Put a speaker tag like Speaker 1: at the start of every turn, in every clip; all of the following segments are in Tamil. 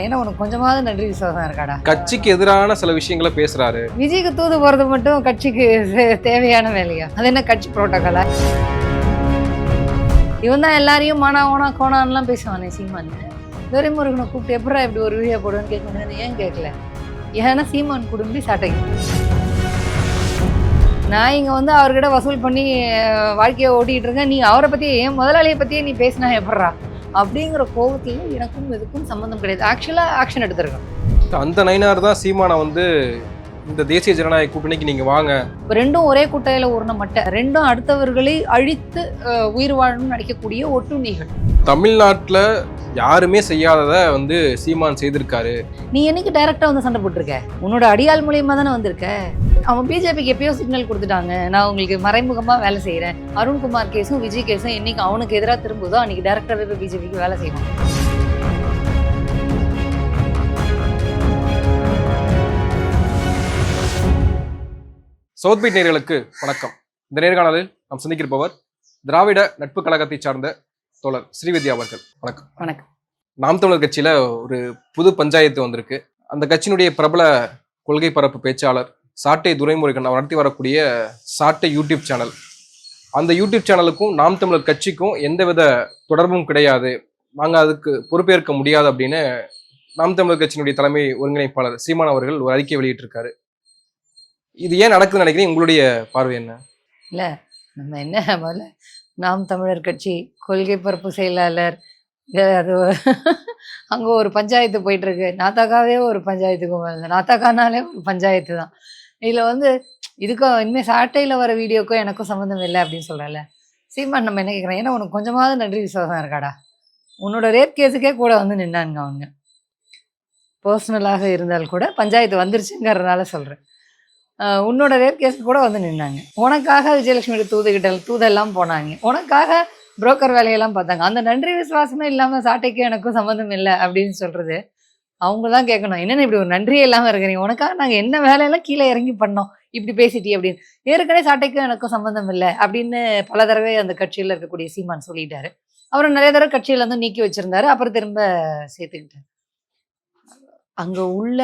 Speaker 1: ஏன்னா உனக்கு கொஞ்சமாவது நன்றி விசுவாசம் இருக்காடா.
Speaker 2: கட்சிக்கு எதிரான சில விஷயங்களை பேசுறாரு.
Speaker 1: விஜய்க்கு தூது போறது மட்டும் கட்சிக்கு தேவையான வேலையா? அது என்ன கட்சி புரோட்டோகாலா? இவன் தான் எல்லாரையும் மானா ஓனா கோணான்லாம் பேசுவானே சீமான். துரைமுருகனை கூப்பிட்டு எப்படா இப்படி ஒரு வீடியோ போடுவேன்னு கேட்க முடியாது ஏன் கேட்கல? ஏன்னா சீமான் குடும்பி சாட்டை நான் இங்க வந்து அவர்கிட்ட வசூல் பண்ணி வாழ்க்கையை ஓட்டிட்டு இருக்கேன். நீ அவரை பத்தி என் முதலாளியை பத்தியே நீ பேசினா எப்பட்றா அப்படிங்கிற கோபத்தையும் எனக்கும் இதுக்கும் சம்மந்தம் கிடையாது. ஆக்சுவலா ஆக்ஷன் எடுத்திருக்கேன்.
Speaker 2: அந்த நைனார் தான் சீமானை வந்து இந்த தேசிய ஜனநாயக கூட்டணிக்கு நீங்க வாங்க.
Speaker 1: ரெண்டும் ஒரே குட்டையில ஊர்ன மட்டை. ரெண்டும் அடுத்தவர்களை அழித்து உயிர் வாழணும்னு நடிக்கக்கூடிய ஒட்டுண்ணிகள்.
Speaker 2: தமிழ்நாட்டுல யாருமே செய்யாதத வந்து சீமான் செய்திருக்காரு.
Speaker 1: நீ என்னைக்கு டைரக்டா வந்து சண்டை போட்டிருக்க? உன்னோட அடியாள் மூலியமா தானே வந்திருக்க? அவன் பிஜேபிக்கு எப்பயோ சிக்னல் கொடுத்துட்டாங்க. நான் உங்களுக்கு மறைமுகமா வேலை செய்யறேன் அருண்குமார் கேஸும் விஜய் கேஸும் என்னைக்கு அவனுக்கு எதிராக திரும்புதோ அன்னைக்கு டேரக்டர் போய் பிஜேபிக்கு வேலை செய்வான்.
Speaker 2: சவுத் பீட் நேயர்களுக்கு வணக்கம். இந்த நேர்காணலில் நாம் சந்திக்கிருப்பவர் திராவிட நட்பு கழகத்தை சார்ந்த தோழர் ஸ்ரீவித்யா அவர்கள். வணக்கம்.
Speaker 1: வணக்கம்.
Speaker 2: நாம் தமிழர் கட்சியில ஒரு புது பஞ்சாயத்து வந்திருக்கு. அந்த கட்சியினுடைய பிரபல கொள்கை பரப்பு பேச்சாளர் சாட்டை துரைமுருகன் அவர் நடத்தி வரக்கூடிய சாட்டை யூடியூப் சேனல். அந்த யூடியூப் சேனலுக்கும் நாம் தமிழர் கட்சிக்கும் எந்தவித தொடர்பும் கிடையாது. நாங்கள் அதுக்கு பொறுப்பேற்க முடியாது அப்படின்னு நாம் தமிழர் கட்சியினுடைய தலைமை ஒருங்கிணைப்பாளர் சீமான் அவர்கள் ஒரு அறிக்கை வெளியிட்டிருக்காரு. இது ஏன் நடக்குதுன்னு நினைக்கிறீங்க? உங்களுடைய பார்வை என்ன?
Speaker 1: இல்லை நம்ம என்ன முதல்ல நாம் தமிழர் கட்சி கொள்கை பரப்பு செயலாளர் அது அங்கே ஒரு பஞ்சாயத்து போயிட்டுருக்கு. நாத்தாக்காவே ஒரு பஞ்சாயத்துக்கு நாத்தாக்கானாலே ஒரு பஞ்சாயத்து தான் இதில் வந்து இதுக்கும் இனிமேல் சாட்டையில் வர வீடியோக்கும் எனக்கும் சம்மந்தம் இல்லை அப்படின்னு சொல்கிறேன்ல சீமான் நம்ம என்ன கேட்குறேன் ஏன்னா உனக்கு கொஞ்சமாவது நன்றி விசுவாசம் இருக்காடா. உன்னோட ரேப் கேஸுக்கே கூட வந்து நின்னானுங்க அவங்க. பர்சனலாக இருந்தால் கூட பஞ்சாயத்து வந்துருச்சுங்கிறதுனால சொல்கிறேன் உன்னோட ரேப் கேஸுக்கு கூட வந்து நின்னாங்க. உனக்காக விஜயலட்சுமியோட தூதுகிட்ட தூதெல்லாம் போனாங்க. உனக்காக புரோக்கர் வேலையெல்லாம் பார்த்தாங்க. அந்த நன்றி விசுவாசமே இல்லாமல் சாட்டைக்கு எனக்கும் சம்மந்தம் இல்லை அப்படின்னு சொல்கிறது அவங்க தான் கேட்கணும். என்னென்ன இப்படி ஒரு நன்றியே இல்லாமல் இருக்கிறீங்க? உனக்காக நாங்கள் என்ன வேலையெல்லாம் கீழே இறங்கி பண்ணோம்? இப்படி பேசிட்டி அப்படின்னு. ஏற்கனவே சாட்டைக்கும் எனக்கும் சம்மந்தம் இல்லை அப்படின்னு பல தடவை அந்த கட்சியில் இருக்கக்கூடிய சீமான் சொல்லிட்டாரு. அவரை நிறைய தடவை கட்சியில வந்து நீக்கி வச்சிருந்தாரு. அப்புறம் திரும்ப சேர்த்துக்கிட்டாரு. அங்கே உள்ள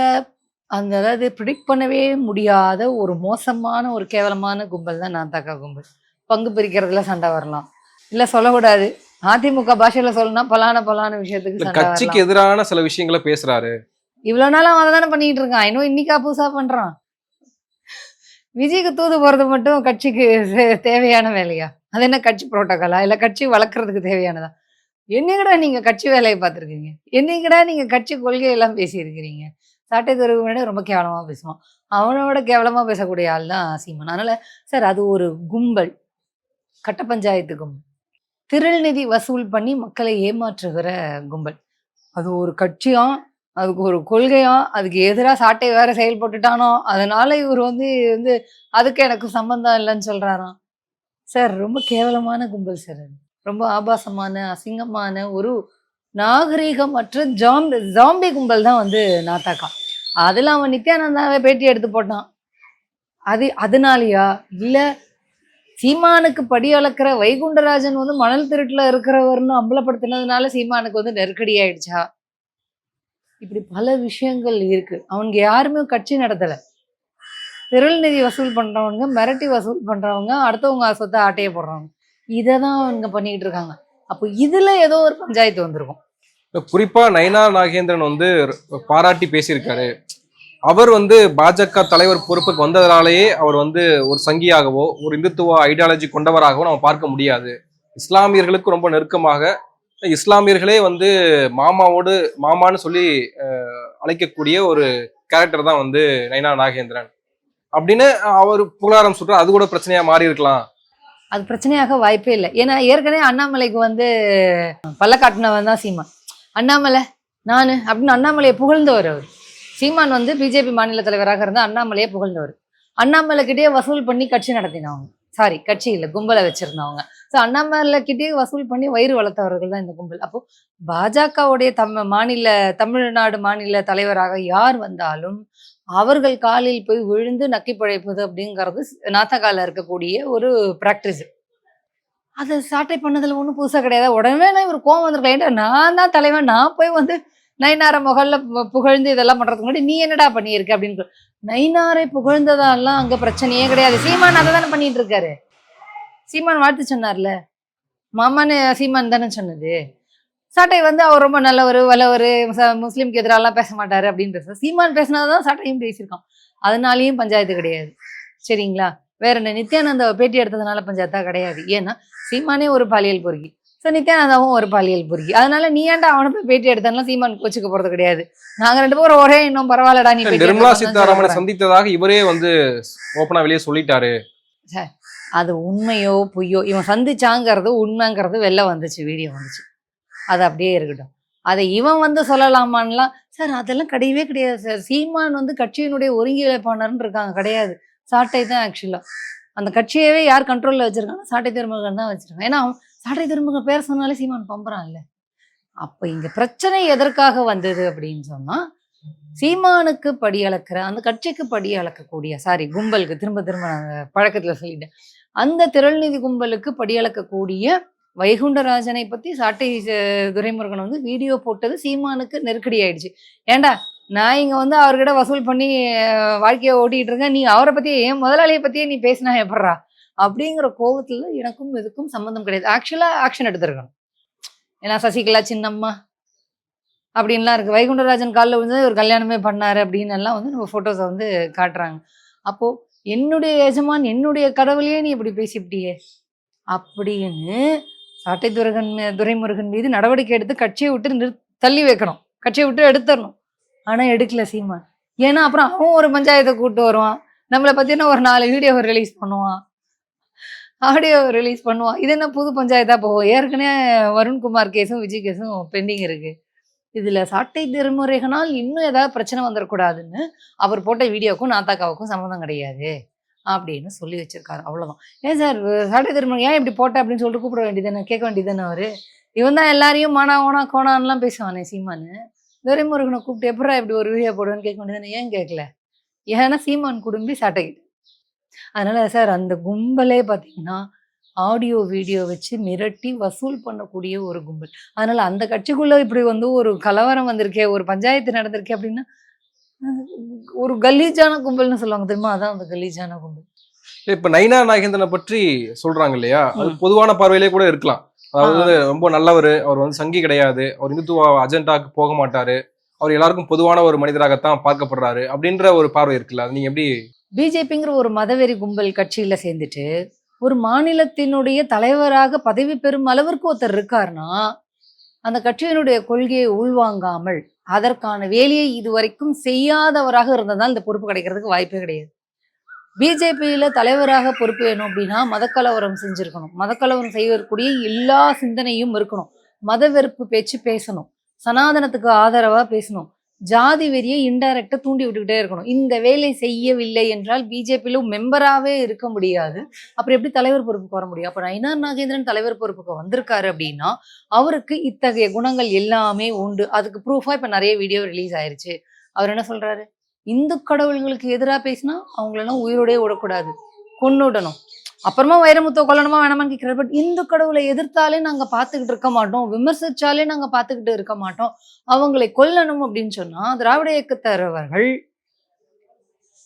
Speaker 1: அந்த அதாவது ப்ரிடிக்ட் பண்ணவே முடியாத ஒரு மோசமான ஒரு கேவலமான கும்பல் தான் நான் தக்கா கும்பல். பங்கு பிரிக்கிறதுல சண்டை வரலாம். இல்லை சொல்லக்கூடாது. அதிமுக பாஷையில சொல்லணும்னா பலான பலான விஷயத்துக்கு
Speaker 2: கட்சிக்கு எதிரான சில விஷயங்களை பேசுறாரு.
Speaker 1: இவ்வளவு நாளா அவன் தானே பண்ணிட்டு இருக்கான். இன்னும் இன்னைக்கா புதுசா பண்றான். விஜய்க்கு தூது போறது மட்டும் கட்சிக்கு தேவையான வேலையா? அது என்ன கட்சி புரோட்டோகாலா? இல்ல கட்சி வளர்க்கறதுக்கு தேவையானதா? என்னைக்கடா நீங்க கட்சி வேலையை பார்த்துருக்கீங்க? என்னைக்கடா நீங்க கட்சி கொள்கையெல்லாம் பேசியிருக்கிறீங்க? சாட்டை துறவு ரொம்ப கேவலமா பேசுவான். அவனோட கேவலமா பேசக்கூடிய ஆள் தான் சீமான். அதனால சார் அது ஒரு கும்பல். கட்ட பஞ்சாயத்து கும்பல். திருள்நிதி வசூல் பண்ணி மக்களை ஏமாற்றுகிற கும்பல். அது ஒரு கட்சியா அதுக்கு ஒரு கொள்கையா அதுக்கு எதிராக சாட்டை வேற செயல்பட்டுட்டானோ அதனால இவர் வந்து வந்து அதுக்கு எனக்கு சம்பந்தம் இல்லைன்னு சொல்றாராம். சார் ரொம்ப கேவலமான கும்பல் சார் ரொம்ப ஆபாசமான அசிங்கமான ஒரு நாகரீகமற்ற ஜாம்பி ஜாம்பி கும்பல் தான் வந்து நாத்தாக்கா அதில் அவன் நித்யானந்தாவே பேட்டி எடுத்து போட்டான். அது அதனாலயா? இல்லை சீமானுக்கு படி அளக்கிற வைகுண்டராஜன் வந்து மணல் திருட்டுல இருக்கிறவர்னு அம்பலப்படுத்தினதுனால சீமானுக்கு வந்து நெருக்கடி ஆயிடுச்சா? இப்படி பல விஷயங்கள் இருக்கு. அவனுக்கு யாருமே கட்சி நடத்தலை. திரள் நிதி வசூல் பண்றவங்க மிரட்டி வசூல் பண்றவங்க அடுத்தவங்க சொத்தை ஆட்டைய போடுறவங்க. இதை தான் அவங்க பண்ணிக்கிட்டு இருக்காங்க. அப்போ இதுல ஏதோ ஒரு பஞ்சாயத்து வந்திருக்கும்.
Speaker 2: குறிப்பாக குறிப்பா நயனா நாகேந்திரன் வந்து பாராட்டி பேசியிருக்காரு. அவர் வந்து பாஜக தலைவர் பொறுப்புக்கு வந்ததுனாலேயே அவர் வந்து ஒரு சங்கியாகவோ ஒரு இந்துத்துவ ஐடியாலஜி கொண்டவராகவோ நம்ம பார்க்க முடியாது. இஸ்லாமியர்களுக்கு ரொம்ப நெருக்கமாக இஸ்லாமியர்களே வந்து மாமாவோடு மாமான்னு சொல்லி அழைக்கக்கூடிய ஒரு கேரக்டர் தான் வந்து நைனா நாகேந்திரன். அப்படின்னு அவர் புகழாரம் சொல்ற அது கூட பிரச்சனையா மாறி இருக்கலாம்.
Speaker 1: அது பிரச்சனையாக வாய்ப்பே இல்லை. ஏன்னா ஏற்கனவே அண்ணாமலைக்கு வந்து பல்ல காட்டினவன் தான் சீமா அண்ணாமலை நான் அப்படின்னு அண்ணாமலையை புகழ்ந்தவர் அவர். சீமான் வந்து பிஜேபி மாநில தலைவராக இருந்து அண்ணாமலையை புகழ்ந்தவர். அண்ணாமலை கிட்டே வசூல் பண்ணி கட்சி நடத்தினவங்க. சாரி கட்சி இல்லை கும்பலை வச்சிருந்தவங்க. ஸோ அண்ணாமலை கிட்டே வசூல் பண்ணி வயிறு வளர்த்தவர்கள் தான் இந்த கும்பல். அப்போ பாஜகவுடைய தம் மாநில தமிழ்நாடு மாநில தலைவராக யார் வந்தாலும் அவர்கள் காலில் போய் விழுந்து நக்கி பிழைப்பது அப்படிங்கிறது நாத்தகால இருக்கக்கூடிய ஒரு ப்ராக்டிஸ் அதை சாட்டை பண்ணதில் ஒன்றும் புதுசாக கிடையாது. உடனே நான் இவர் கோவம் வந்திருக்கேன் நான் தான் தலைவன். நான் போய் வந்து நைனாரை முகல்ல பு- புகழ்ந்து இதெல்லாம் பண்றதுக்கு முன்னாடி நீ என்னடா பண்ணியிருக்க? அப்படின்னு கேள். நைனாரை புகழ்ந்ததாலாம் அங்க பிரச்சனையே கிடையாது. சீமான் அதை தானே பண்ணிட்டு இருக்காரு. சீமான் வாழ்த்து சொன்னார்ல. மாமான்னு சீமான் தானே சொன்னது. சாட்டை வந்து அவர் ரொம்ப நல்லவர் வல்லவர் முஸ்லீம்க்கு எதிராலாம் பேச மாட்டாரு அப்படின்னு பேசுற சீமான் பேசினாதான் சாட்டையும் பேசியிருக்கான். அதனாலையும் பஞ்சாயத்து கிடையாது. சரிங்களா? வேற என்ன? நித்யானந்த பேட்டி எடுத்ததுனால பஞ்சாயத்தா கிடையாது. ஏன்னா சீமானே ஒரு பாலியல் பொறுக்கி. ஸோ நித்யானந்தாவும் ஒரு பாலியல் பொறுக்கி அதனால நீ ஏன்டா அவனை போய் பேட்டி எடுத்தாலும் சீமான் கோச்சுக்க போறது கிடையாது. நாங்க ரெண்டு பேரும் ஒரே இன்னும் பரவாயில்லடா நீ
Speaker 2: நிர்மலா சீதாராமனை. சந்தித்ததாக இவரே வந்து ஓப்பனா வெளியே சொல்லிட்டாரு.
Speaker 1: அது உண்மையோ பொய்யோ இவன் சந்திச்சாங்கிறது உண்மைங்கிறது வெளில வந்துச்சு வீடியோ வந்துச்சு. அது அப்படியே இருக்கட்டும். அதை இவன் வந்து சொல்லலாமான்லாம் சார் அதெல்லாம் கிடையவே கிடையாது சார் சீமான் வந்து கட்சியினுடைய ஒருங்கிணைப்பாளர்னு இருக்காங்க கிடையாது. சாட்டை தான் ஆக்சுவலா அந்த கட்சியவே யார் கண்ட்ரோல்ல வச்சிருக்காங்க சாட்டை திருமகன் தான் வச்சிருக்காங்க. ஏன்னா அவன் சாட்டை திரும்புங்க பேர் சொன்னாலே சீமான் பம்புறான்ல. அப்ப இங்க பிரச்சனை எதற்காக வந்தது அப்படின்னு சொன்னா சீமானுக்கு படி அளக்கிற அந்த கட்சிக்கு படி அளக்கக்கூடிய சாரி கும்பலுக்கு திரும்ப திரும்ப நான் பழக்கத்துல சொல்லிட்டேன். அந்த திரள்நிதி கும்பலுக்கு படி அளக்கக்கூடிய வைகுண்டராஜனை பத்தி சாட்டை துரைமுருகன் வந்து வீடியோ போட்டது சீமானுக்கு நெருக்கடி ஆயிடுச்சு. ஏன்டா நான் இங்க வந்து அவர்கிட்ட வசூல் பண்ணி வாழ்க்கையை ஓட்டிட்டு இருக்கேன். நீ அவரை பத்தி என் முதலாளியை பத்தியே நீ பேசினா எப்பட்றா? அப்படிங்கிற கோபத்தில் எனக்கும் இதுக்கும் சம்மந்தம் கிடையாது. ஆக்சுவலாக ஆக்ஷன் எடுத்திருக்கணும். ஏன்னா சசிகலா சின்னம்மா அப்படின்லாம் இருக்குது வைகுண்டராஜன் காலில் விழுந்து ஒரு கல்யாணமே பண்ணார் அப்படின்னு எல்லாம் வந்து நம்ம ஃபோட்டோஸை வந்து காட்டுறாங்க. அப்போது என்னுடைய எஜமான் என்னுடைய கடவுளையே நீ இப்படி பேசிவிட்டியே? அப்படின்னு சாட்டை துரகன் துரைமுருகன் மீது நடவடிக்கை எடுத்து கட்சியை விட்டு நிறு தள்ளி வைக்கணும். கட்சியை விட்டு எடுத்துடணும். ஆனால் எடுக்கல சீமா ஏன்னா அப்புறம் அவன் ஒரு பஞ்சாயத்தை கூப்பிட்டு வருவான். நம்மளை பத்தின ஒரு நாலு வீடியோ ரிலீஸ் பண்ணுவான். ஆடியோ ரிலீஸ் பண்ணுவான். இது என்ன புது பஞ்சாயத்தா? போகும் ஏற்கனவே வருண்குமார் கேஸும் விஜய் கேஸும் பெண்டிங் இருக்கு. இதுல சாட்டை திருமுறைகளால் இன்னும் ஏதாவது பிரச்சனை வந்துடக்கூடாதுன்னு அவர் போட்ட வீடியோக்கும் நாத்தாக்காவுக்கும் சம்மந்தம் கிடையாது அப்படின்னு சொல்லி வச்சிருக்காரு. அவ்வளவுதான். ஏன் சார் சாட்டை திருமணம் ஏன் இப்படி போட்ட அப்படின்னு சொல்லிட்டு கூப்பிட வேண்டியதானே கேட்க வேண்டியதானே அவரு? இவன் தான் எல்லாரையும் மானா ஓனா கோணான்லாம் பேசுவானே சீமானு. துரைமுருகனை கூப்பிட்டு எப்படா இப்படி ஒரு வீடியோ போடுவேன்னு கேட்க வேண்டியதானே ஏன் கேட்கல? ஏன்னா சீமான் குடும்பி சாட்டைக்கிட்டு அதனால சார் அந்த கும்பலே பார்த்தீங்கன்னா ஆடியோ வீடியோ வச்சு மிரட்டி வசூல் பண்ணக்கூடிய ஒரு கும்பல். அதனால அந்த கட்சிக்குள்ள இப்படி வந்து ஒரு கலவரம் வந்திருக்கே ஒரு பஞ்சாயத்து நடந்திருக்கே அப்படின்னா ஒரு கலீஜான கும்பல்னு சொல்லுவாங்க தெரியுமா? அதான் அந்த கலீஜான கும்பல்.
Speaker 2: இப்ப நைனா நாகேந்திரனை பற்றி சொல்றாங்க இல்லையா? அது பொதுவான பார்வையிலே கூட இருக்கலாம். அதாவது ரொம்ப நல்லவர் அவர் வந்து சங்கி கிடையாது அவர் இந்துத்துவ அஜெண்டாக்கு போக மாட்டாரு அவர் எல்லாருக்கும் பொதுவான ஒரு மனிதராகத்தான் பார்க்கப்படுறாரு அப்படின்ற ஒரு பார்வை இருக்குல்ல அது நீங்க எப்படி
Speaker 1: பிஜேபிங்கிற ஒரு மதவெறி கும்பல் கட்சியில் சேர்ந்துட்டு ஒரு மாநிலத்தினுடைய தலைவராக பதவி பெறும் அளவிற்கு ஒருத்தர் இருக்காருன்னா அந்த கட்சியினுடைய கொள்கையை உள்வாங்காமல் அதற்கான வேலையை இதுவரைக்கும் செய்யாதவராக இருந்ததால் இந்த பொறுப்பு கிடைக்கிறதுக்கு வாய்ப்பே கிடையாது. பிஜேபியில் தலைவராக பொறுப்பு வேணும் அப்படின்னா மதக்கலவரம் செஞ்சுருக்கணும். மதக்கலவரம் செய்வதற்குரிய எல்லா சிந்தனையும் இருக்கணும். மத வெறுப்பு பேச்சு பேசணும். சனாதனத்துக்கு ஆதரவாக பேசணும். ஜாதி வெறியை இன்டைரக்டா தூண்டி விட்டுக்கிட்டே இருக்கணும். இந்த வேலை செய்யவில்லை என்றால் பிஜேபியில மெம்பராகவே இருக்க முடியாது. அப்புறம் எப்படி தலைவர் பொறுப்புக்கு வர முடியும்? அப்புறம் நயினார் நாகேந்திரன் தலைவர் பொறுப்புக்கு வந்திருக்காரு அப்படின்னா அவருக்கு இத்தகைய குணங்கள் எல்லாமே உண்டு. அதுக்கு ப்ரூஃபா இப்ப நிறைய வீடியோ ரிலீஸ் ஆயிருச்சு. அவர் என்ன சொல்றாரு? இந்து கடவுள்களுக்கு எதிரா பேசினா அவங்களெல்லாம் உயிரோடே விடக்கூடாது கொன்னுடணும். அப்புறமா வைரமுத்துவ கொல்லணுமா வேணாமான்னு கேட்கிறாரு பட் இந்து கடவுளை எதிர்த்தாலே நாங்க பார்த்துக்கிட்டு இருக்க மாட்டோம். விமர்சிச்சாலே நாங்க பார்த்துக்கிட்டு இருக்க மாட்டோம். அவங்களை கொல்லணும் அப்படின்னு சொன்னா திராவிட இயக்கத்தரவர்கள்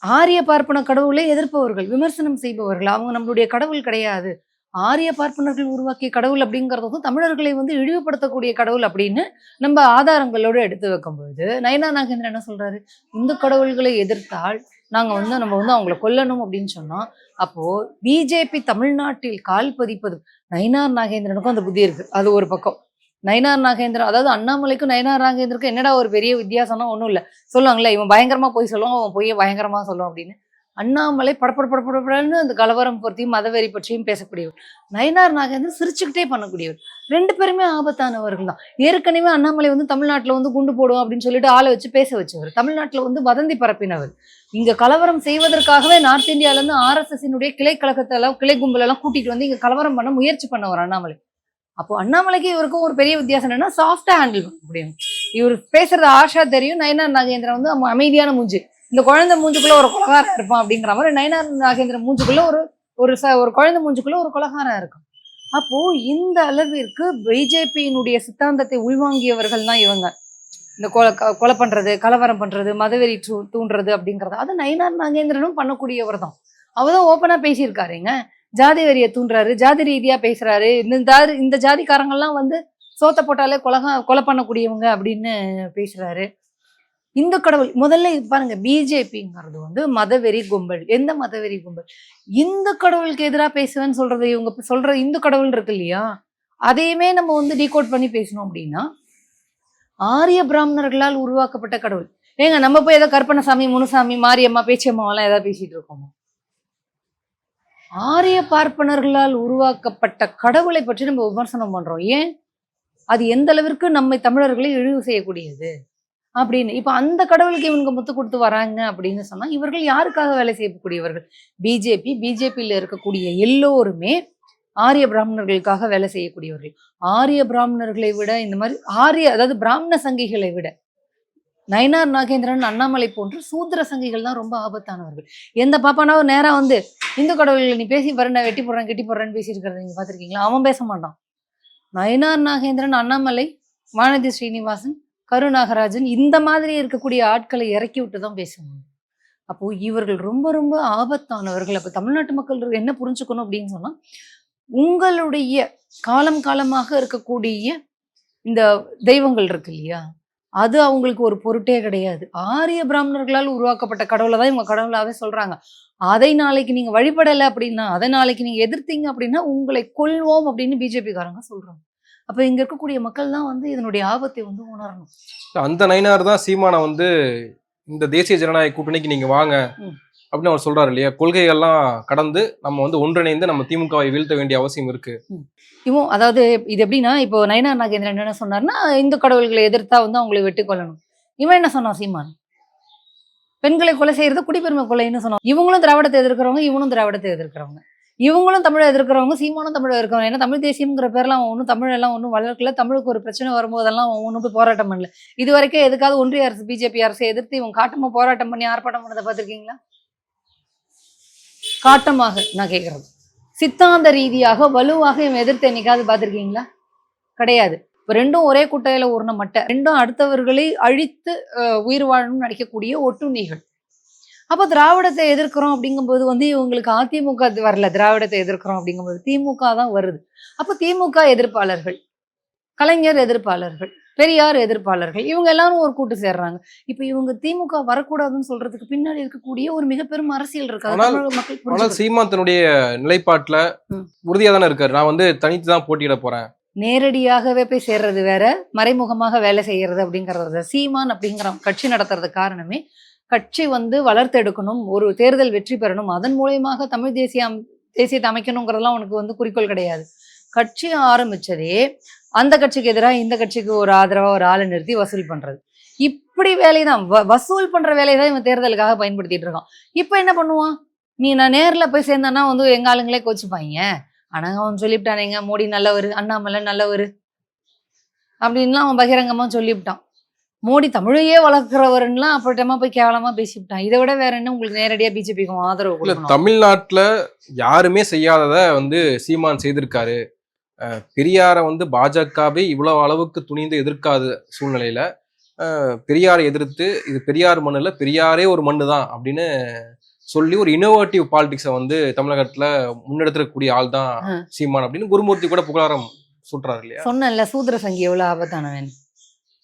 Speaker 1: ஆரிய பார்ப்பன கடவுளை எதிர்ப்பவர்கள் விமர்சனம் செய்பவர்கள். அவங்க நம்மளுடைய கடவுள் கிடையாது. ஆரிய பார்ப்பனர்கள் உருவாக்கிய கடவுள் அப்படிங்கிறதும் தமிழர்களை வந்து இழிவுபடுத்தக்கூடிய கடவுள் அப்படின்னு நம்ம ஆதாரங்களோட எடுத்து வைக்கும்பொழுது நயனா நாகேந்திரன் என்ன சொல்றாரு? இந்து கடவுள்களை எதிர்த்தால் நாங்கள் வந்து நம்ம வந்து அவங்கள கொல்லணும் அப்படின்னு சொன்னோம் அப்போது பிஜேபி தமிழ்நாட்டில் கால் பதிப்பது நயினார் நாகேந்திரனுக்கும் அந்த புத்தி இருக்குது அது ஒரு பக்கம். நயனார் நாகேந்திரன் அதாவது அண்ணாமலைக்கும் நயனார் நாகேந்திரக்கும் என்னடா ஒரு பெரிய வித்தியாசம்னா ஒன்றும் இல்லை. சொல்லுவாங்கல்ல இவன் பயங்கரமாக போய் சொல்லுவான் அவன் போய் பயங்கரமாக சொல்லுவான் அப்படின்னு. அண்ணாமலை படப்பட படப்படன்னு அந்த கலவரம் பற்றியும் மதவெறி பற்றியும் பேசக்கூடியவர். நயனார் நாகேந்திரன் சிரிச்சுக்கிட்டே பண்ணக்கூடியவர். ரெண்டு பேருமே ஆபத்தானவர்கள் தான். ஏற்கனவே அண்ணாமலை வந்து தமிழ்நாட்டில் வந்து குண்டு போடுவோம் அப்படின்னு சொல்லிட்டு ஆளை வச்சு பேச வச்சவர். தமிழ்நாட்டில் வந்து வதந்தி பரப்பினவர். இங்க கலவரம் செய்வதற்காகவே நார்த் இந்தியால இருந்து ஆர்எஸ்எஸ்னுடைய கிளை கழகத்தை எல்லாம் கிளை கும்பல் எல்லாம் கூட்டிட்டு வந்து இங்க கலவரம் பண்ண முயற்சி பண்ணவர் அண்ணாமலை. அப்போ அண்ணாமலைக்கு இவருக்கும் ஒரு பெரிய வித்தியாசம் என்னன்னா சாஃப்டா ஹேண்டில் பண்ண முடியும் இவர் பேசுறது ஆஷா தெரியும். நயனார் நாகேந்திரன் வந்து அமைதியான மூஞ்சு. இந்த குழந்தை மூஞ்சுக்குள்ள ஒரு கொலகாரம் இருப்பான் அப்படிங்கிற மாதிரி நயனார் நாகேந்திரன் மூஞ்சுக்குள்ள ஒரு ஒரு ச ஒரு குழந்தை மூஞ்சுக்குள்ள ஒரு கொலகாரம் இருக்கும். அப்போ இந்த அளவிற்கு பிஜேபியினுடைய சித்தாந்தத்தை உள்வாங்கியவர்கள் தான் இவங்க. இந்த கொலை க- கொலை பண்ணுறது கலவரம் பண்ணுறது மதவெறி தூ தூண்டுறது அப்படிங்கிறது. அது நயினார் நாகேந்திரனும் பண்ணக்கூடியவர் தான். அவர் தான் ஓப்பனாக பேசியிருக்காருங்க. ஜாதி வெறியை தூண்டுறாரு ஜாதி ரீதியாக பேசுகிறாரு இந்த ஜாதி இந்த ஜாதிக்காரங்கள்லாம் வந்து சோத்த போட்டாலே கொலகா கொலை பண்ணக்கூடியவங்க அப்படின்னு பேசுகிறாரு இந்து கடவுள் முதல்ல பாருங்க பிஜேபிங்கிறது வந்து மதவெறி கும்பல். எந்த மதவெறி கும்பல்? இந்து கடவுளுக்கு எதிராக பேசுவேன்னு சொல்றது இவங்க சொல்ற இந்து கடவுள் இருக்கு இல்லையா? அதையுமே நம்ம வந்து டீகோட் பண்ணி பேசணும் அப்படின்னா ஆரிய பிராமணர்களால் உருவாக்கப்பட்ட கடவுள். ஏங்க நம்ம போய் ஏதோ கற்பனசாமி முனுசாமி மாரியம்மா பேச்சியம்மாவெல்லாம் ஏதாவது பேசிட்டு இருக்கோமா? ஆரிய பார்ப்பனர்களால் உருவாக்கப்பட்ட கடவுளை பற்றி நம்ம விமர்சனம் பண்றோம். ஏன்? அது எந்த அளவிற்கு நம்மை தமிழர்களை இழிவு செய்யக்கூடியது? அப்படின்னு. இப்ப அந்த கடவுளுக்கு இவங்க முத்து கொடுத்து வராங்க அப்படின்னு சொன்னா இவர்கள் யாருக்காக வேலை செய்யக்கூடியவர்கள்? பிஜேபி பிஜேபியில இருக்கக்கூடிய எல்லோருமே ஆரிய பிராமணர்களுக்காக வேலை செய்யக்கூடியவர்கள். ஆரிய பிராமணர்களை விட இந்த மாதிரி ஆரிய அதாவது பிராமண சங்கிகளை விட நயனார் நாகேந்திரன் அண்ணாமலை போன்ற சூத்திர சங்கிகள் தான் ரொம்ப ஆபத்தானவர்கள். எந்த பாப்பானாவும் நேரா வந்து இந்து கடவுள்கள் நீ பேசி பாரு நான் வெட்டி போடுறேன் கெட்டி போடுறேன்னு பேசியிருக்கிறத நீங்க பார்த்துருக்கீங்களா? அவன் பேச மாட்டான். நயனார் நாகேந்திரன் அண்ணாமலை வானதி ஸ்ரீனிவாசன் கரு நாகராஜன் இந்த மாதிரி இருக்கக்கூடிய ஆட்களை இறக்கி விட்டு தான் பேசுவாங்க. அப்போ இவர்கள் ரொம்ப ரொம்ப ஆபத்தானவர்கள். அப்போ தமிழ்நாட்டு மக்கள் என்ன புரிஞ்சுக்கணும் அப்படின்னு சொன்னா உங்களுடைய காலம் காலமாக இருக்கக்கூடிய இந்த தெய்வங்கள் இருக்கு இல்லையா? அது அவங்களுக்கு ஒரு பொருட்டே கிடையாது. ஆரிய பிராமணர்களால் உருவாக்கப்பட்ட கடவுளை தான் இவங்க கடவுளாவே சொல்றாங்க. அதை நாளைக்கு நீங்க வழிபடலை அப்படின்னா அதை நாளைக்கு நீங்க எதிர்த்தீங்க அப்படின்னா உங்களை கொல்வோம் அப்படின்னு பிஜேபி காரங்க சொல்றாங்க. அப்ப இங்க இருக்கக்கூடிய மக்கள் தான் வந்து இதனுடைய ஆபத்தை வந்து உணரணும்.
Speaker 2: அந்த நயினார் தான் சீமானை வந்து இந்த தேசிய ஜனநாயக கூட்டணிக்கு நீங்க வாங்க. அப்படின்னு அவர் சொல்றாரு இல்லையா? கொள்கைகள்லாம் கடந்து நம்ம வந்து ஒன்றிணைந்து நம்ம திமுகவை வீழ்த்த வேண்டிய அவசியம் இருக்கு.
Speaker 1: இவன் அதாவது இது எப்படின்னா இப்போ நயனா நாகேந்திரன் என்ன சொன்னார்னா இந்து கடவுள்களை எதிர்த்தா வந்து அவங்களை வெட்டி இவன் என்ன சொன்னான் சீமான்? பெண்களை கொலை செய்யறது குடிப்பெருமை கொலைன்னு சொன்னான். இவங்களும் திராவிடத்தை எதிர்க்கிறவங்க இவனும் திராவிடத்தை எதிர்க்கிறவங்க. இவங்களும் தமிழை எதிர்க்கிறவங்க சீமானும் தமிழை இருக்கிறவங்க ஏன்னா தமிழ் தேசியம்ங்கிற பேர்லாம் அவன் ஒன்றும் தமிழ் எல்லாம் ஒன்றும் வளர்க்கல. தமிழுக்கு ஒரு பிரச்சனை வரும்போதெல்லாம் அவன் ஒன்றும் போய் போராட்டம் பண்ணல. இது வரைக்கும் எதுக்காவது ஒன்றிய அரசு பிஜேபி அரசை எதிர்த்து இவங்க காட்டமாக போராட்டம் பண்ணி ஆர்ப்பாட்டம் பண்ணதை பார்த்திருக்கீங்களா? காட்டமாக நான் சித்தாந்த ரீதியாக வலுவாக இவன் எதிர்த்து என்னைக்காவது பார்த்துருக்கீங்களா? கிடையாது. இப்போ ரெண்டும் ஒரே குட்டையில ஊர்ன மட்டை. ரெண்டும் அடுத்தவர்களை அழித்து அஹ், உயிர் வாழணும்னு நினைக்கக்கூடிய ஒட்டுண்ணிகள். அப்போ திராவிடத்தை எதிர்க்கிறோம் அப்படிங்கும்போது வந்து இவங்களுக்கு அதிமுக வரல. திராவிடத்தை எதிர்க்கிறோம் அப்படிங்கும்போது திமுக தான் வருது. அப்போ திமுக எதிர்ப்பாளர்கள் கலைஞர் எதிர்ப்பாளர்கள் பெரியார் எதிர்ப்பாளர்கள் இவங்க எல்லாரும் ஒரு கூட்டு சேர்றாங்க இப்போ இவங்க திமுக வரக்கூடாதுன்னு சொல்றதுக்கு பின்னாடி இருக்கக்கூடிய ஒரு மிக பெரும் அரசியல் இருக்கு
Speaker 2: ஆனால்- தன்னுடைய நிலைப்பாட்டுல. உறுதியா தானே இருக்காரு நான் வந்து தனித்து தான் போட்டியிட போறேன்
Speaker 1: நேரடியாகவே போய் சேர்றது வேற மறைமுகமாக வேலை செய்யறது அப்படிங்கறது. சீமான் அப்படிங்கிற கட்சி நடத்துறது காரணமே கட்சி வந்து வளர்த்தெடுக்கணும் ஒரு தேர்தல் வெற்றி பெறணும் அதன் மூலியமாக தமிழ் தேசியம் தேசியத்தை அமைக்கணுங்கிறதெல்லாம் உனக்கு வந்து குறிக்கோள் கிடையாது கட்சி ஆரம்பிச்சதே அந்த கட்சிக்கு எதிராக இந்த கட்சிக்கு ஒரு ஆதரவா ஒரு ஆளை நிறுத்தி வசூல் பண்றது. இப்படி வேலைதான். வ- வசூல் பண்ற வேலையை தான் இவன் தேர்தலுக்காக பயன்படுத்திட்டு இருக்கான். இப்போ என்ன பண்ணுவான்? நீ நான் நேர்ல போய் சேர்ந்தேன்னா வந்து எங்க ஆளுங்களே கோச்சுப்பாங்க. ஆனா அவன் சொல்லிவிட்டானேங்க மோடி நல்லவர் அண்ணாமலை நல்லவர் அப்படின்லாம் அவன் பகிரங்கமா சொல்லிவிட்டான். மோடி தமிழையே வளர்க்குறவருலாம் அப்புறமா போய் கேவலமா பேசிவிட்டான். இதை விட வேற என்ன உங்களுக்கு நேரடியா பிஜேபிக்கு ஆதரவு
Speaker 2: தமிழ்நாட்டுல யாருமே செய்யாதத வந்து சீமான் செய்திருக்காரு. பெரியாரை வந்து பாஜகவே இவ்வளவு அளவுக்கு துணிந்து எதிர்க்காத சூழ்நிலையில பெரியாரை எதிர்த்து இது பெரியார் மண்ணு இல்ல பெரியாரே ஒரு மண்ணு தான் அப்படின்னு சொல்லி ஒரு இனோவேட்டிவ் பாலிடிக்ஸை வந்து தமிழகத்துல முன்னெடுத்துக்கூடிய ஆள் தான். சீமான் அப்படின்னு குருமூர்த்தி கூட புகழாரம் சுட்டுறாரு இல்லையா?
Speaker 1: சொன்னேன்ல சூத்திர சங்கி எவ்வளவு ஆபத்தானவன்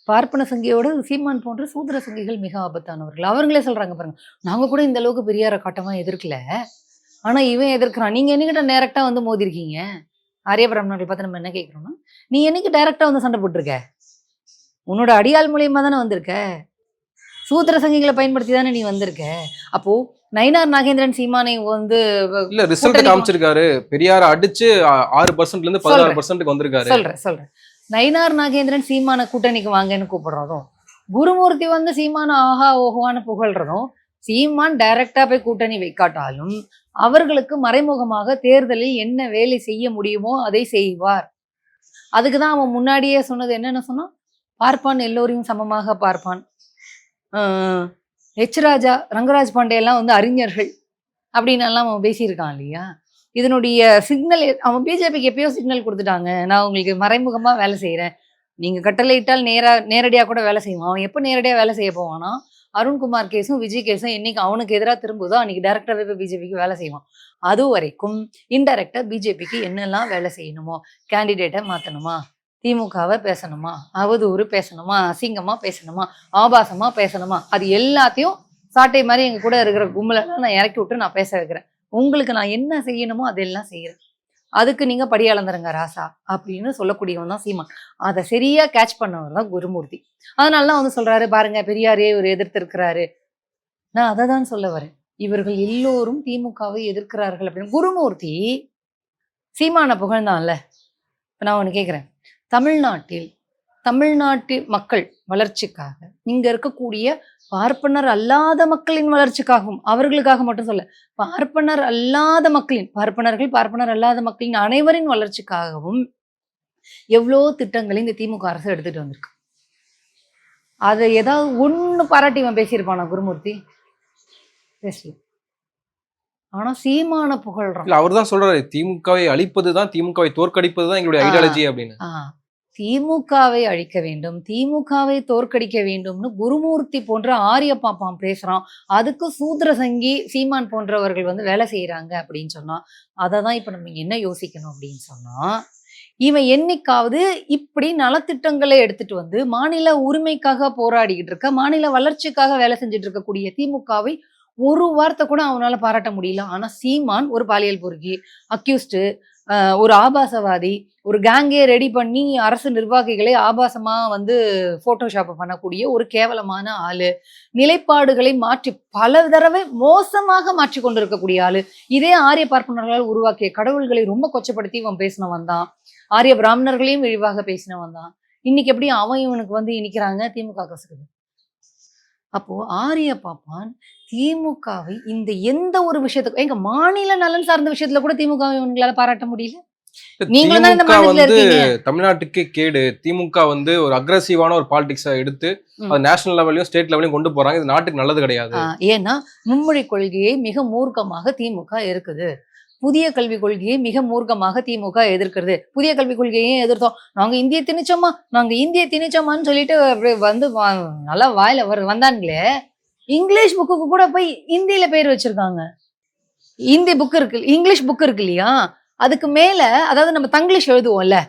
Speaker 1: பார்ப்பன சங்கியோட சீமான் போன்ற சூத்திர சங்கிகள் மிக ஆபத்தானவர்கள். அவங்களே சொல்றாங்க பாருங்க நாங்க கூட இந்த அளவுக்கு பெரியார காட்டமா எதிர்க்கல. ஆனா இவன் எதிர்க்கிறான். நீங்க என்னகிட்ட டைரக்டா வந்து மோதிருக்கீங்க? ஆரிய பிராமணர்கள் பார்த்து நம்ம என்ன கேட்குறோம்னா நீ என்னைக்கு டைரக்டா வந்து சண்டை போட்டிருக்க? உன்னோட அடியாள் மூலியமா தானே வந்திருக்க? சூத்திர சங்கிகளை பயன்படுத்தி தானே நீ வந்திருக்க? அப்போ நயினார் நாகேந்திரன் சீமானை வந்து
Speaker 2: இல்ல ரிசல்ட் காமிச்சிருக்காரு. பெரியாரை அடிச்சு ஆறு பர்சன்ட்ல இருந்து பதினாறு. பர்சன்ட்டுக்கு வந்திருக்காரு.
Speaker 1: சொல்றேன் சொல்றேன். நயினார் நாகேந்திரன் சீமான கூட்டணிக்கு வாங்கன்னு கூப்பிடுறதும் குருமூர்த்தி வந்து சீமான ஆஹா ஓஹோன்னு புகழ்றதும் சீமான் டைரக்டா போய் கூட்டணி வைக்காட்டாலும் அவர்களுக்கு மறைமுகமாக தேர்தலில் என்ன வேலை செய்ய முடியுமோ அதை செய்வார். அதுக்கு தான் அவன் முன்னாடியே சொன்னது என்னென்ன சொன்னான் பார்ப்பான் எல்லோரையும் சமமாக பார்ப்பான். ஹெச் ராஜா ரங்கராஜ் பாண்டே எல்லாம் வந்து அறிஞர்கள் அப்படின்னெல்லாம் அவன் பேசியிருக்கான் இல்லையா? இதனுடைய சிக்னல் அவன் பிஜேபிக்கு எப்பயோ சிக்னல் கொடுத்துட்டாங்க. நான் உங்களுக்கு மறைமுகமாக வேலை செய்கிறேன் நீங்கள் கட்டளையிட்டால் நேராக நேரடியாக கூட வேலை செய்வான். அவன் எப்போ நேரடியாக வேலை செய்ய போவானா? அருண்குமார் கேஸும் விஜய் கேஸும் என்னைக்கு அவனுக்கு எதிராக திரும்புதோ? அன்னைக்கு டேரக்டாவே போய் பிஜேபிக்கு வேலை செய்வான். அது வரைக்கும் இன்டெரக்டாக பிஜேபிக்கு என்னெல்லாம் வேலை செய்யணுமோ? கேண்டிடேட்டை மாற்றணுமா திமுகவை பேசணுமா? அவதூறு பேசணுமா? அசிங்கமாக பேசணுமா? ஆபாசமாக பேசணுமா? அது எல்லாத்தையும் சாட்டை மாதிரி எங்கள் கூட இருக்கிற கும்பலெல்லாம் நான் இறக்கி விட்டு நான் பேச வைக்கிறேன். உங்களுக்கு நான் என்ன செய்யணுமோ அதெல்லாம் செய்கிறேன் அதுக்கு நீங்க படியாளந்துருங்க ராசா அப்படின்னு சொல்லக்கூடியவன் தான் சீமான். அதை சரியா கேட்ச் பண்ணவர் தான் குருமூர்த்தி. அதனால தான் வந்து சொல்றாரு பாருங்க பெரியாரே இவர் எதிர்த்து இருக்கிறாரு நான் அதை தான் சொல்ல வரேன். இவர்கள் எல்லோரும் திமுகவை எதிர்க்கிறார்கள் அப்படின்னு. குருமூர்த்தி சீமான புகழ்ந்தான்ல. இப்ப நான் ஒன்று கேட்குறேன் தமிழ்நாட்டில் தமிழ்நாட்டு மக்கள் வளர்ச்சிக்காக இங்க இருக்கக்கூடிய பார்ப்பனர் அல்லாத மக்களின் வளர்ச்சிக்காகவும் அவர்களுக்காக மட்டும் சொல்ல பார்ப்பனர் அல்லாத மக்களின் பார்ப்பனர்கள் பார்ப்பனர் அல்லாத மக்களின் அனைவரின் வளர்ச்சிக்காகவும் எவ்வளோ திட்டங்களை இந்த திமுக அரசு எடுத்துட்டு வந்திருக்கு. அதை ஏதாவது ஒண்ணு பாராட்டி இவன் பேசியிருப்பானா குருமூர்த்தி? பேசல. ஆனா சீமான புகழ்றான்.
Speaker 2: இல்ல அவர் தான் சொல்றாரு திமுகவை அழிப்பது தான் திமுகவை தோற்கடிப்பது தான் எங்களுடைய. ஐடியாலஜி அப்படின்னு.
Speaker 1: திமுகவை அழிக்க வேண்டும் திமுகவை தோற்கடிக்க வேண்டும்னு குருமூர்த்தி போன்ற ஆரிய பாப்பாம் பேசுகிறான் அதுக்கு சூத்திர சங்கி சீமான் போன்றவர்கள் வந்து வேலை செய்கிறாங்க அப்படின்னு சொன்னால் அதை தான் இப்போ நம்ம என்ன யோசிக்கணும் அப்படின்னு சொன்னால் இவன் என்னைக்காவது இப்படி நலத்திட்டங்களை எடுத்துட்டு வந்து மாநில உரிமைக்காக போராடிக்கிட்டு இருக்க மாநில வளர்ச்சிக்காக வேலை செஞ்சுட்டு இருக்கக்கூடிய திமுகவை ஒரு வார்த்தை கூட அவனால பாராட்ட முடியல. ஆனா சீமான் ஒரு பாலியல் பொறுக்கி அக்யூஸ்டு ஒரு ஆபாசவாதி ஒரு கேங்கே ரெடி பண்ணி அரசு நிர்வாகிகளை ஆபாசமாக வந்து ஃபோட்டோஷாப்பை பண்ணக்கூடிய ஒரு கேவலமான ஆள். நிலைப்பாடுகளை மாற்றி பல தடவை மோசமாக மாற்றி கொண்டிருக்கக்கூடிய ஆளு. இதே ஆரிய பார்ப்பனர்களால் உருவாக்கிய கடவுள்களை ரொம்ப கொச்சப்படுத்தி இவன் பேசினவன் தான். ஆரிய பிராமணர்களையும் இழிவாக பேசினவன் தான். இன்னைக்கு எப்படி அவன் இவனுக்கு வந்து இனிக்கிறாங்க திமுக கசுக்குது அப்போ ஆரிய பாப்பான் திமுகவை இந்த எந்த ஒரு விஷயத்துக்கு எங்க மாநில நலன் சார்ந்த விஷயத்துல கூட திமுக வை இவங்களால பாராட்ட முடியல? மாநிலத்துல
Speaker 2: வந்து தமிழ்நாட்டுக்கே கேடு. திமுக வந்து ஒரு அக்ரஸிவான ஒரு பாலிடிக்ஸை எடுத்து. அது நேஷனல் லெவலையும் ஸ்டேட் லெவலையும் கொண்டு போறாங்க. இது நாட்டுக்கு நல்லது கிடையாது.
Speaker 1: ஏன்னா மும்மொழி கொள்கையை மிக மூர்க்கமாக திமுக இருக்குது புதிய கல்விக் கொள்கையை மிக மூர்க்கமாக திமுக எதிர்க்கிறது. புதிய கல்விக் கொள்கையையும் எதிர்த்தோம். நாங்க இந்திய திணிச்சோமா? நாங்க இந்திய திணிச்சோமான்னு சொல்லிட்டு வந்து வா- நல்லா வாயில வர வந்தானுங்களே. இங்கிலீஷ் புக்குக்கு கூட போய் இந்தியில பேர் வச்சிருக்காங்க. இந்தி புக் இருக்கு இங்கிலீஷ் புக் இருக்கு இல்லையா? அதுக்கு மேல அதாவது நம்ம தங்கிலீஷ் எழுதுவோம்ல.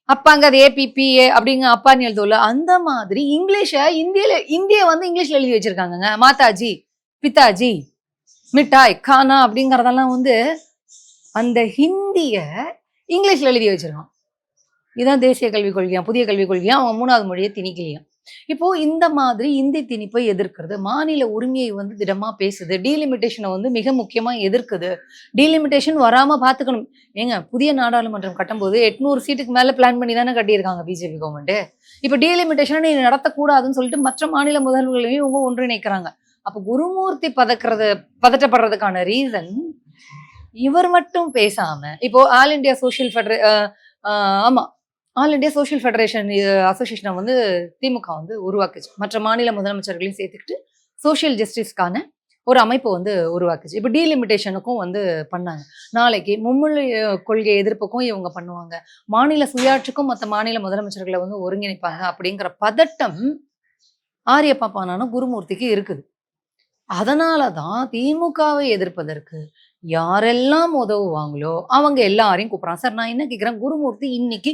Speaker 1: அப்பாங்க அது ஏபிபிஏ அப்படிங்க அப்பான்னு எழுதுவோம்ல. அந்த மாதிரி இங்கிலீஷை இந்தியில இந்திய வந்து இங்கிலீஷ்ல எழுதி வச்சிருக்காங்க மாதாஜி பிதாஜி மிட்டாய் கானா அப்படிங்கறதெல்லாம் வந்து அந்த ஹிந்தியை இங்கிலீஷ்ல எழுதி வச்சிருக்கான். இதான் தேசிய கல்விக் கொள்கையா புதிய கல்விக் கொள்கையா அவன் மூணாவது மொழியை திணிக்கலையா இப்போ இந்த மாதிரி இந்தி திணிப்பை எதிர்க்கிறது மாநில உரிமையை வந்து திடமா பேசுது டீலிமிட்டேஷனை வந்து மிக முக்கியமா எதிர்க்குது. டீலிமிட்டேஷன் வராம பாத்துக்கணும். ஏங்க புதிய நாடாளுமன்றம் கட்டும்போது எட்நூறு சீட்டுக்கு மேல பிளான் பண்ணி தானே கட்டியிருக்காங்க பிஜேபி கவர்மெண்ட் இப்போ டீலிமிட்டேஷனை நீ நடத்தக்கூடாதுன்னு சொல்லிட்டு மற்ற மாநில முதல்வர்களையும் இவங்க ஒன்றிணைக்கிறாங்க. அப்போ குருமூர்த்தி பதக்கிறது பதட்டப்படுறதுக்கான ரீசன் இவர் மட்டும் பேசாம இப்போ ஆல் இந்தியா சோஷியல் ஃபெடரே ஆமா ஆல் இந்தியா சோஷியல் ஃபெடரேஷன் அசோசியேஷனை வந்து திமுக வந்து உருவாக்குச்சு. மற்ற மாநில முதலமைச்சர்களையும் சேர்த்துக்கிட்டு சோஷியல் ஜஸ்டிஸ்க்கான ஒரு அமைப்பு வந்து உருவாக்குச்சு. இப்போ டீலிமிட்டேஷனுக்கும் வந்து பண்ணாங்க. நாளைக்கு மும்மொழி கொள்கை எதிர்ப்புக்கும் இவங்க பண்ணுவாங்க. மாநில சுயாட்சிக்கும் மற்ற மாநில முதலமைச்சர்களை வந்து ஒருங்கிணைப்பாங்க அப்படிங்கிற பதட்டம் ஆரியப்பா பானான குருமூர்த்திக்கு இருக்குது. அதனால தான் திமுகவை எதிர்ப்பதற்கு யாரெல்லாம் உதவுவாங்களோ அவங்க எல்லாரையும் கூப்பிடுறான். சார் நான் என்ன கேட்குறேன் குருமூர்த்தி இன்னைக்கு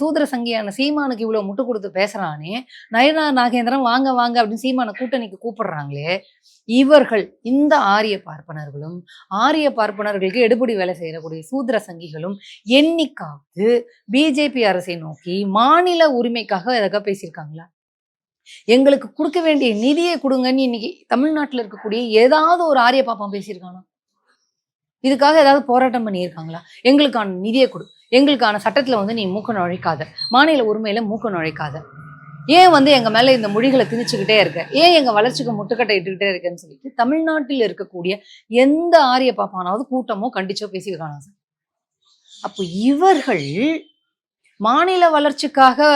Speaker 1: சூதர சங்கியான சீமானுக்கு இவ்வளோ முட்டு கொடுத்து பேசுறானே நயனா நாகேந்திரன் வாங்க வாங்க அப்படின்னு சீமான கூட்டணிக்கு கூப்பிடுறாங்களே இவர்கள் இந்த ஆரிய பார்ப்பனர்களும் ஆரிய பார்ப்பனர்களுக்கு எடுபடி வேலை செய்யக்கூடிய சூத்திர சங்கிகளும் என்னைக்காவது பிஜேபி அரசை நோக்கி மாநில உரிமைக்காக எதாவது பேசியிருக்காங்களா? எங்களுக்கு கொடுக்க வேண்டிய நிதியை கொடுங்கன்னு இன்னைக்கு தமிழ்நாட்டில் இருக்கக்கூடிய ஏதாவது ஒரு ஆரிய பாப்பம் பேசியிருக்கானா? இதுக்காக ஏதாவது போராட்டம் பண்ணியிருக்காங்களா? எங்களுக்கான நிதியை கொடு. எங்களுக்கான சட்டத்தில் வந்து நீ மூக்க நுழைக்காத. மாநில உரிமையில மூக்க நுழைக்காத. ஏன் வந்து எங்க மேல இந்த மொழிகளை திணிச்சுக்கிட்டே இருக்க? ஏன் எங்க வளர்ச்சிக்கு முட்டுக்கட்டை இட்டுக்கிட்டே இருக்கேன்னு சொல்லிட்டு தமிழ்நாட்டில் இருக்கக்கூடிய எந்த ஆரிய பாப்பானாவது கூட்டமோ கண்டிச்சோ பேசியிருக்காங்க சார்? அப்போ இவர்கள் மாநில வளர்ச்சிக்காக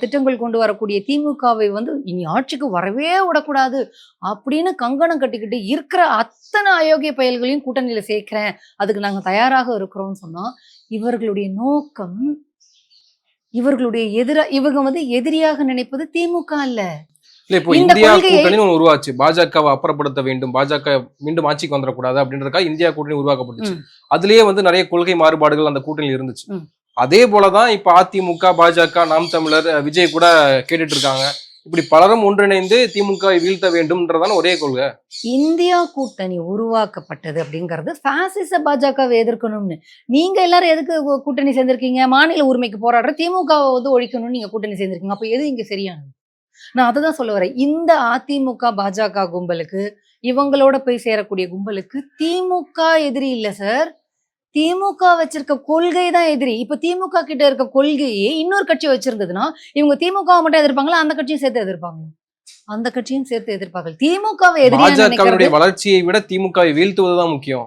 Speaker 1: திட்டங்கள் கொண்டு வரக்கூடிய திமுகவை வந்து இனி ஆட்சிக்கு வரவே விடக்கூடாது அப்படின்னு கங்கணம் கட்டிக்கிட்டு இருக்கிற அத்தனை அயோக்கிய பயல்களையும் கூட்டணியில சேர்க்கிறேன். அதுக்கு நாங்க தயாராக இருக்கிறோம்னு சொன்னா இவர்களுடைய நோக்கம் இவர்களுடைய எதிரா இவங்க வந்து எதிரியாக நினைப்பது திமுக அல்ல.
Speaker 2: இல்ல இப்போ
Speaker 1: இந்த
Speaker 2: இந்தியா கூட்டணி உருவாச்சு. பாஜகவை அப்புறப்படுத்த வேண்டும். பாஜக மீண்டும் ஆட்சிக்கு வந்துடக்கூடாது அப்படின்றதுக்காக இந்தியா கூட்டணி உருவாக்கப்பட்டுச்சு. அதுலயே வந்து நிறைய கொள்கை மாறுபாடுகள் அந்த கூட்டணியில் இருந்துச்சு.
Speaker 1: அதே
Speaker 2: அதே போலதான் இப்ப அதிமுக பாஜக நாம் தமிழர் விஜய் கூட கேட்டுட்டு இருக்காங்க இப்படி பலரும் ஒன்றிணைந்து திமுக வீழ்த்த வேண்டும்ன்றதான ஒரே கொள்கை.
Speaker 1: இந்தியா கூட்டணி உருவாக்கப்பட்டது அப்படிங்கிறது பாசிச பாஜகவை எதிர்க்கணும்னு. நீங்க எல்லாரும் எதுக்கு கூட்டணி சேர்ந்திருக்கீங்க? மாநில உரிமைக்கு போராடுற திமுகவை வந்து ஒழிக்கணும்னு நீங்க கூட்டணி சேர்ந்திருக்கீங்க. அப்ப எது இங்க சரியானது நான் அதை தான் சொல்ல வரேன். இந்த அதிமுக பாஜக கும்பலுக்கு இவங்களோட போய் சேரக்கூடிய கும்பலுக்கு திமுக எதிரி இல்ல சார் திமுக வச்சிருக்க கொள்கை தான் எதிரி. இப்ப திமுக கிட்ட இருக்க கொள்கையே இன்னொரு கட்சி வச்சிருந்ததுன்னா இவங்க திமுக மட்டும் எதிர்ப்பாங்களா? அந்த கட்சியும் சேர்த்து எதிர்ப்பாங்க அந்த கட்சியும் சேர்த்து திமுகவை எதிரியா நினைக்கிறது
Speaker 2: பாஜகவினுடைய வளர்ச்சியை விட திமுகவை வீழ்த்துவதுதான் முக்கியம்.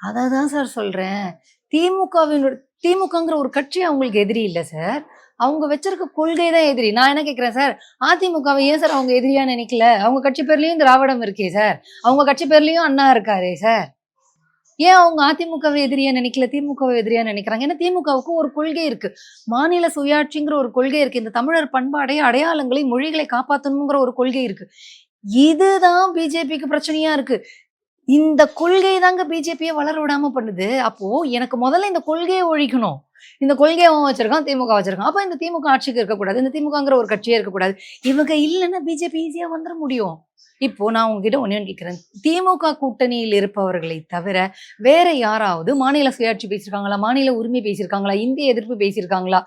Speaker 1: அதை தான் சார் சொல்றேன். திமுகவின் திமுகங்கிற ஒரு கட்சி அவங்களுக்கு எதிரி இல்லை சார் அவங்க வச்சிருக்க கொள்கை தான் எதிரி. நான் என்ன கேட்கிறேன் சார் அதிமுகவை ஏன் சார் அவங்க எதிரியா நினைக்கல? அவங்க கட்சி பேர்லயும் திராவிடம் இருக்கே சார் அவங்க கட்சி பேர்லயும் அண்ணா இருக்காரே சார் ஏன் அவங்க அதிமுகவை எதிரியா நினைக்கல திமுகவை எதிரியா நினைக்கிறாங்க? ஏன்னா திமுகவுக்கு ஒரு கொள்கை இருக்கு. மாநில சுயாட்சிங்கிற ஒரு கொள்கை இருக்கு. இந்த தமிழர் பண்பாடை அடையாளங்களை மொழிகளை காப்பாற்றணுங்கிற ஒரு கொள்கை இருக்கு. இதுதான் பிஜேபிக்கு பிரச்சனையா இருக்கு. இந்த கொள்கை தாங்க பிஜேபியை வளர விடாம பண்ணுது. அப்போ எனக்கு முதல்ல இந்த கொள்கையை ஒழிக்கணும். இந்த கொள்கையை அவன் வச்சிருக்கான் திமுக வச்சிருக்கான். அப்ப இந்த திமுக ஆட்சிக்கு இருக்கக்கூடாது. இந்த திமுகங்கிற ஒரு கட்சியே இருக்கக்கூடாது. இவங்க இல்லைன்னா பிஜேபி ஈஸியா வந்துட முடியும். இப்போ நான் உங்ககிட்ட ஒண்ணு கேட்கிறேன். திமுக கூட்டணியில் இருப்பவர்களை தவிர வேற யாராவது மாநில சுயாட்சி பேசியிருக்காங்களா? மாநில உரிமை பேசியிருக்காங்களா? இந்திய எதிர்ப்பு பேசியிருக்காங்களா?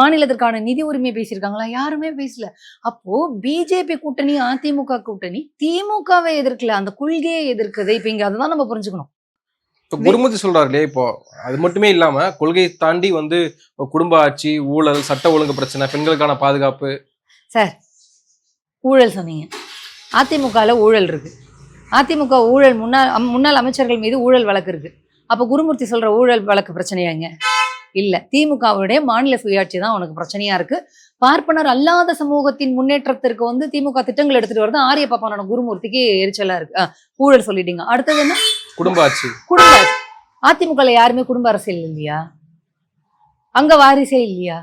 Speaker 1: மாநிலத்திற்கான நிதி உரிமை பேசியிருக்காங்களா? யாருமே பேசல. அப்போ பிஜேபி கூட்டணி அதிமுக கூட்டணி திமுகவை எதிர்க்கல. அந்த கொள்கையை எதிர்க்குது. இப்ப இங்க அதுதான் நம்ம புரிஞ்சுக்கணும்.
Speaker 2: இப்ப குருமூர்த்தி சொல்றாரு இல்லையா இப்போ அது மட்டுமே இல்லாம கொள்கையை தாண்டி வந்து குடும்ப ஆட்சி ஊழல் சட்ட ஒழுங்கு பிரச்சனை பெண்களுக்கான பாதுகாப்பு.
Speaker 1: சார் ஊழல் சொன்னீங்க. அதிமுகல ஊழல் இருக்கு. அதிமுக ஊழல் முன்னாள் முன்னாள் அமைச்சர்கள் மீது ஊழல் வழக்கு இருக்கு. அப்ப குருமூர்த்தி சொல்ற ஊழல் வழக்கு பிரச்சனையாங்க இல்ல. திமுகவுடைய மாநில சுயாட்சி தான் உனக்கு பிரச்சனையா இருக்கு. பார்ப்பனர் அல்லாத சமூகத்தின் முன்னேற்றத்திற்கு வந்து திமுக திட்டங்கள் எடுத்துட்டு வருது ஆரிய பாப்பான குருமூர்த்திக்கு எரிச்சலா இருக்கு. ஊழல் சொல்லிட்டீங்க. அடுத்தது என்ன?
Speaker 2: குடும்ப ஆட்சி.
Speaker 1: குடும்ப அரசு. அதிமுகல யாருமே குடும்ப அரசியல் இல்லையா? அங்க வாரிசே இல்லையா?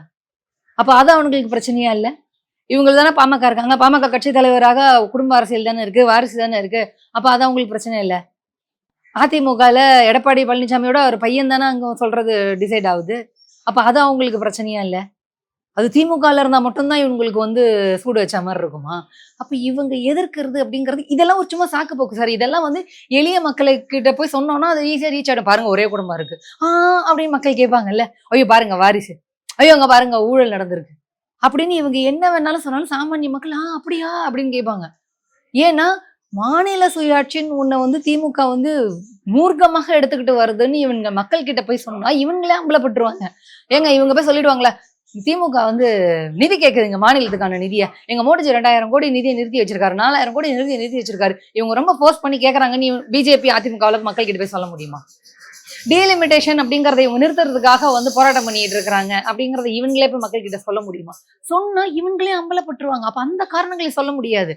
Speaker 1: அப்ப அது அவனுங்களுக்கு பிரச்சனையா இல்ல? இவங்க தானே பாமக இருக்காங்க. பாமக கட்சி தலைவராக குடும்ப அரசியல் தானே இருக்கு வாரிசு தானே இருக்கு. அப்போ அதான் அவங்களுக்கு பிரச்சனை இல்லை? அதிமுகல எடப்பாடி பழனிசாமியோட ஒரு பையன் தானே அங்கே சொல்றது டிசைட் ஆகுது. அப்போ அது அவங்களுக்கு பிரச்சனையா இல்லை? அது திமுகல இருந்தா மட்டும்தான் இவங்களுக்கு வந்து சூடு வச்ச மாதிரி இருக்குமா? அப்போ இவங்க எதிர்க்கிறது அப்படிங்கிறது இதெல்லாம் ஒரு சும்மா சாக்கு போக்கு சார். இதெல்லாம் வந்து எளிய மக்களுக்கிட்ட போய் சொன்னோன்னா அது ஈஸியாக ரீச் ஆகிடும் பாருங்க ஒரே குடும்பம் இருக்கு. ஆ அப்படின்னு மக்கள் கேட்பாங்கல்ல. ஐயோ பாருங்க வாரிசு. ஐயோ அங்கே பாருங்க ஊழல் நடந்திருக்கு. அப்படின்னு இவங்க என்ன வேணாலும் சொன்னாலும் சாமானிய மக்கள் ஆ அப்படியா? அப்படின்னு கேட்பாங்க. ஏன்னா மாநில சுயாட்சின்னு உன்னை வந்து திமுக வந்து மூர்க்கமாக எடுத்துக்கிட்டு வருதுன்னு இவங்க மக்கள் கிட்ட போய் சொன்னா இவங்களே அம்பலப்பட்டுருவாங்க ஏங்க இவங்க போய் சொல்லிடுவாங்களே திமுக வந்து நிதி கேட்குதுங்க மாநிலத்துக்கான நிதியை. எங்க மோடிஜி ரெண்டாயிரம் கோடி நிதியை நிறுத்தி வச்சிருக்காரு நாலாயிரம் கோடி நிதியை நிறுத்தி வச்சிருக்காரு. இவங்க ரொம்ப ஃபோர்ஸ் பண்ணி கேக்குறாங்க பிஜேபி அதிமுகவில் மக்கள் கிட்ட போய் சொல்ல முடியுமா? டீலிமிட்டேஷன் அப்படிங்கறத இவங்க நிறுத்துறதுக்காக வந்து போராட்டம் பண்ணிட்டு இருக்கிறாங்க. அப்படிங்கறத இவங்களே போய் மக்கள் கிட்ட சொல்ல முடியுமா? சொன்னா இவங்களே அம்பலப்பட்டுருவாங்க. அப்ப அந்த காரணங்களை சொல்ல முடியாது.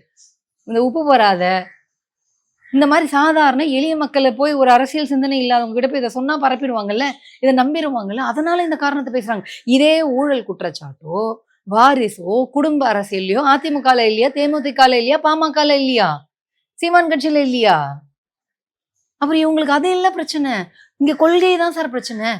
Speaker 1: இந்த உப்பு வராத இந்த மாதிரி சாதாரண எளிய மக்களை போய் ஒரு அரசியல் சிந்தனை இல்லாதவங்க கிட்ட போய் இதை சொன்னா பரப்பிடுவாங்கல்ல இதை நம்பிடுவாங்கல்ல அதனால இந்த காரணத்தை பேசுறாங்க. இதே ஊழல் குற்றச்சாட்டோ வாரிசோ குடும்ப அரசியல்லையோ அதிமுகல இல்லையா தேமுதிகல இல்லையா பாமகல இல்லையா சீமான் கட்சியில இல்லையா? அப்புறம் இவங்களுக்கு அது இல்லை பிரச்சனை. இங்க கொள்கை தான் சார் பிரச்சனை.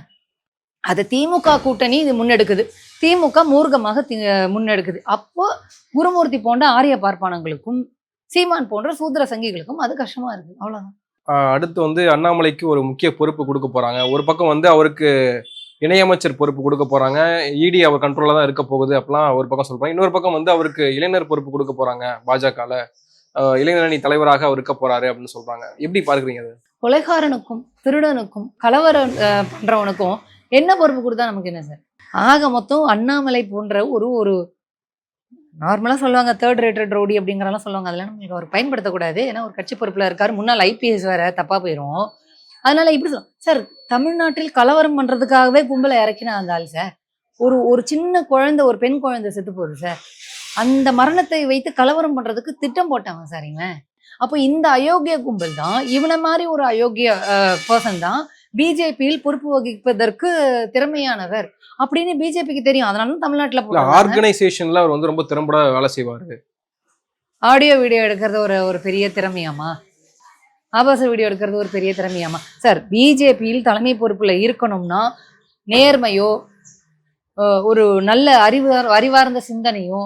Speaker 1: அதை திமுக கூட்டணி இது முன்னெடுக்குது. திமுக மூர்க்கமாக தி- முன்னெடுக்குது. அப்போ குருமூர்த்தி போன்ற ஆரிய பார்ப்பானங்களுக்கும் சீமான் போன்ற சூத்திர சங்கிகளுக்கும் அது கஷ்டமா இருக்கு. அவ்வளவுதான்.
Speaker 2: அடுத்து வந்து அண்ணாமலைக்கு ஒரு முக்கிய பொறுப்பு கொடுக்க போறாங்க. ஒரு பக்கம் வந்து அவருக்கு இணையமைச்சர் பொறுப்பு கொடுக்க போறாங்க. இடி அவர் கண்ட்ரோல தான் இருக்க போகுது அப்படிலாம் ஒரு பக்கம் சொல்றாங்க இன்னொரு பக்கம் வந்து அவருக்கு இளைஞர் பொறுப்பு கொடுக்க போறாங்க பாஜகல. இளைஞரணி தலைவராக அவர் இருக்க போறாரு அப்படின்னு சொல்றாங்க. எப்படி பாக்குறீங்க அது?
Speaker 1: கொலைகாரனுக்கும் திருடனுக்கும் கலவரம் பண்றவனுக்கும் என்ன பொறுப்பு கொடுத்தா நமக்கு என்ன சார்? ஆக மொத்தம் அண்ணாமலை போன்ற ஒரு ஒரு நார்மலாக சொல்லுவாங்க தேர்ட் ரேட்டட் ரோடி அப்படிங்கிறலாம் சொல்லுவாங்க. அதெல்லாம் நம்மளுக்கு அவர் பயன்படுத்தக்கூடாது. ஏன்னா ஒரு கட்சி பொறுப்பில் இருக்கார். முன்னாள் ஐபிஎஸ் வேற தப்பாக போயிடும் அதனால இப்படி சொல்லுவோம் சார் தமிழ்நாட்டில் கலவரம் பண்ணுறதுக்காகவே கும்பலை இறக்கினா அந்த ஆள் சார். ஒரு ஒரு சின்ன குழந்தை ஒரு பெண் குழந்தை செத்து போகுது சார். அந்த மரணத்தை வைத்து கலவரம் பண்ணுறதுக்கு திட்டம் போட்டாங்க சார் இவன். அப்போ இந்த அயோக்கிய கும்பல் தான் இவனை மாதிரி ஒரு அயோக்கிய பர்சன் தான் பிஜேபியில் பொறுப்பு வகிப்பதற்கு திறமையானவர் அப்படின்னு பிஜேபிக்கு தெரியும். அதனால தான் தமிழ்நாட்டுல.
Speaker 2: ஆர்கனைசேஷன்ல அவர் வந்து ரொம்ப திறம்பட வேலை செய்வாரு.
Speaker 1: ஆடியோ வீடியோ எடுக்கிறது ஒரு ஒரு பெரிய திறமையாமா? ஆபாச வீடியோ எடுக்கிறது ஒரு பெரிய திறமையாமா? சார் பிஜேபியில் தலைமை பொறுப்புல இருக்கணும்னா நேர்மையோ ஒரு நல்ல அறிவு அறிவார்ந்த சிந்தனையோ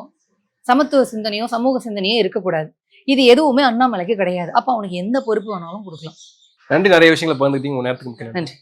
Speaker 1: சமத்துவ சிந்தனையோ சமூக சிந்தனையோ இருக்கக்கூடாது. இது எதுவுமே அண்ணாமலைக்கு கிடையாது. அப்ப அவனுக்கு எந்த பொறுப்பு வேணாலும் கொடுக்கலாம்.
Speaker 2: நன்றி. நிறைய விஷயங்களை பகிர்ந்துக்கிட்டீங்க உங்க நேரத்துக்கு.
Speaker 1: நன்றி.